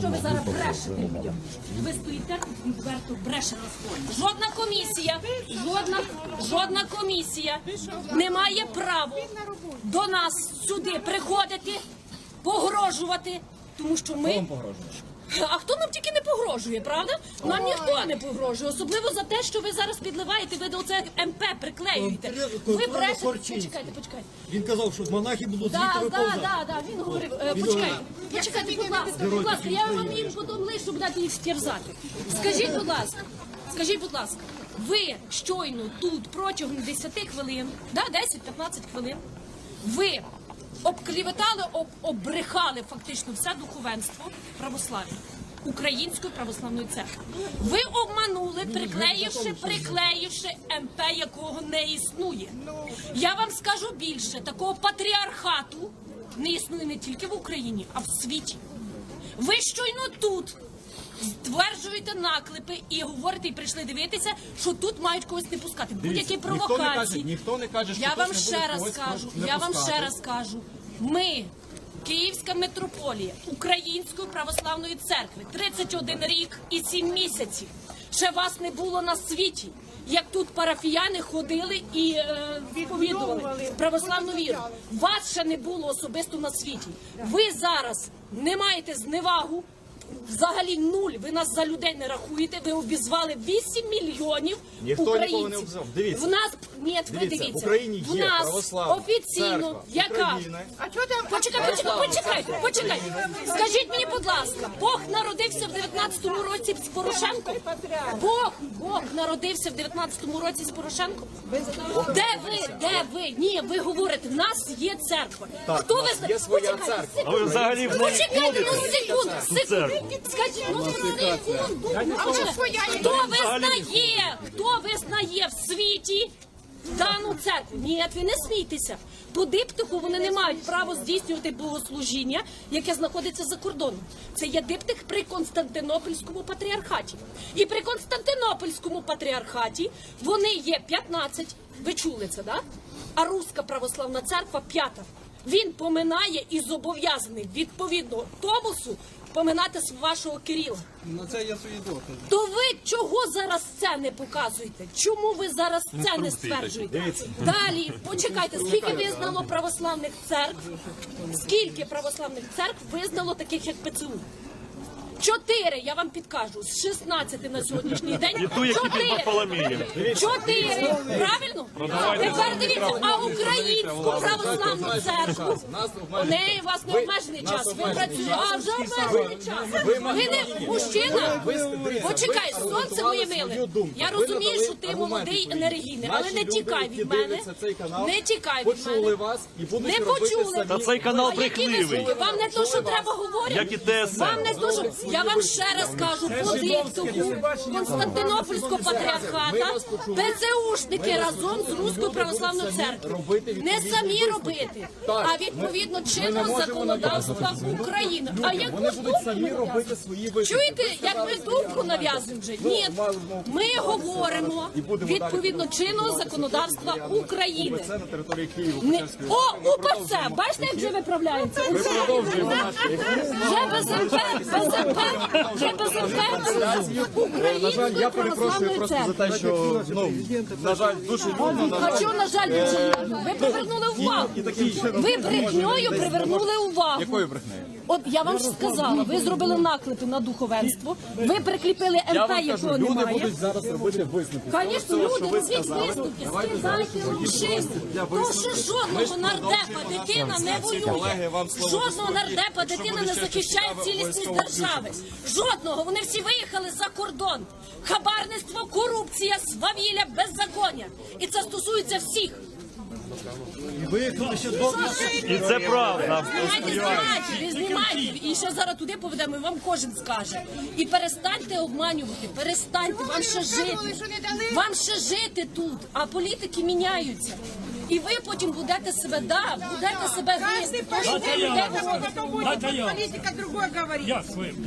що ви зараз брешете людям? Ви стоїте тут відверто бреше на сході. Жодна комісія, жодна, жодна комісія не має права до нас сюди приходити, погрожувати, тому що ми. А хто нам тільки не погрожує, правда? Нам ніхто не погрожує, особливо за те, що ви зараз підливаєте, ви до це МП приклеюєте. Ви брешете. Почекайте, почекайте. Він казав, що монахи будуть звідти да, виповзати. да, да, він говорив. Е, Почекайте, почекайте, будь ласка, будь ласка, я вам їм потім лишу, будете їх стерзати. Скажіть, будь ласка, скажіть, будь ласка, ви щойно тут протягом 10 хвилин, да, 10-15 хвилин, ви обкліветали, об, обрехали фактично все духовенство православ'я. Української православної церкви. Ви обманули, приклеївши, приклеївши МП, якого не існує. Я вам скажу більше, такого патріархату не існує не тільки в Україні, а в світі. Ви щойно тут стверджуєте наклепи і говорите, і прийшли дивитися, що тут мають когось не пускати. Будь-які Ніхто не каже, провокації. ніхто не каже, що Я хтось вам не ще буде раз когось кажу, не я вам пускати. ще раз кажу. Ми, Київська митрополія Української православної церкви, 31 рік і 7 місяців. Ще вас не було на світі. Як тут парафіяни ходили і е, відповідували православну віру. Вас ще не було особисто на світі. Ви зараз не маєте зневагу Взагалі нуль. Ви нас за людей не рахуєте. Ви обізвали 8 мільйонів Ніхто українців. нікого не обзивав. Дивіться. В нас ні, ви Дивіться, дивіться. в Україні в є нас православна офіційно церква яка України. А що там? Почекай, почекай, почекайте, почекайте. Скажіть мені, будь ласка, Бог народився в 19-му році з Порошенком? Бог, Бог народився в 19-му році з Порошенком? Де ви? Де ви? Ні, ви говорите, в нас є церква. Хто ви зна- є своя Почекайте, церква. А ви взагалі в неї Почекайте, ну ходите? секунду, секунду. Скажіть, ну секунду. Вже своя є. Хто визнає, хто визнає в світі дану церкву? Ні, ви не смійтеся. По диптиху вони не мають права здійснювати богослужіння, яке знаходиться за кордоном. Це є диптих при Константинопольському патріархаті. І при Константинопольському патріархаті вони є 15, ви чули це, да? А Руська православна церква п'ята. Він поминає і зобов'язаний відповідно Томосу поминати вашого Кирила. На це є свої докази. То ви чого зараз це не показуєте? Чому ви зараз це не стверджуєте? Далі почекайте, скільки визнало православних церкв? Скільки православних церкв визнало таких як ПЦУ? Чотири, я вам підкажу, з 16 на сьогоднішній день. І ту, які під Чотири. Варфоломієм. Чотири. Правильно? Тепер дивіться, а українську православну церкву. У неї у вас не обмежений час. Ви працюєте, а вже обмежений час. Ви не мужчина. Почекай, сонце моє миле. Я розумію, що ти молодий енергійний, але не тікай від мене. Не тікай від мене. вас і Не почули. Та цей канал брехливий. Вам не то, що треба говорити. Як і ТСН. Вам не то, що я вам ще раз кажу, по диктуху Константинопольського патріархата ПЦУшники разом з Руською православною церквою. Не самі робити, а відповідно чинного законодавства України. А яку робити свої. Чуєте, як ми думку нав'язуємо вже? Ні, ми говоримо відповідно чинного законодавства України. Це на території Києва. Не... О, УПЦ! Бачите, як вже виправляється? Вже без МП, без МП На жаль, я перепрошую просто за те, що ну на жаль, дуже людно. на А чого, на жаль, дуже ви привернули увагу? Ви брехньою привернули увагу. Якою брехнею? От я вам ж сказала, ви зробили наклепи на духовенство, ви прикріпили Я МП, вам кажу, якого люди немає. будуть зараз робити висновки. Звісно, люди що ви висновки, Давайте скидайте рушисти. То що жодного нардепа дитина не Колеги, воює. вам слово Жодного нардепа дитина не захищає цілісність обов'язково держави. Жодного. Вони всі виїхали за кордон. Хабарництво, корупція, свавілля, беззаконня. І це стосується всіх. Виїхали ще довго. І це правда. Знімайте, знімайте, знімайте. І ще зараз туди поведемо, і вам кожен скаже. І перестаньте обманювати, перестаньте, вам ще жити. Вам ще жити тут, а політики міняються. І ви потім будете себе, да, будете себе вести. Политика другой говорит.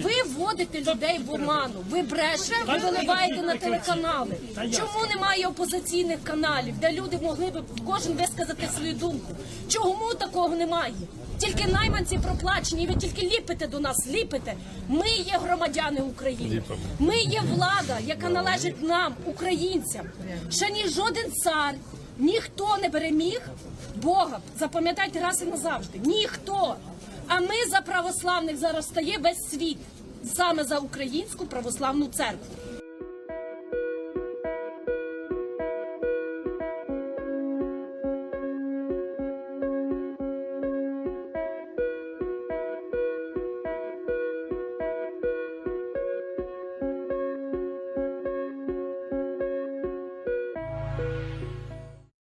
Ви вводите людей в оману, ви брешете, ви виливаєте на телеканали. Чому немає опозиційних каналів, де люди могли б кожен висказати свою думку? Чому такого немає? Тільки найманці проплачені, і ви тільки ліпите до нас, ліпите. Ми є громадяни України. Ми є влада, яка належить нам, українцям. Ще ні жоден цар, ніхто не переміг Бога. Запам'ятайте раз і назавжди. Ніхто. А ми за православних зараз стає весь світ. Саме за українську православну церкву.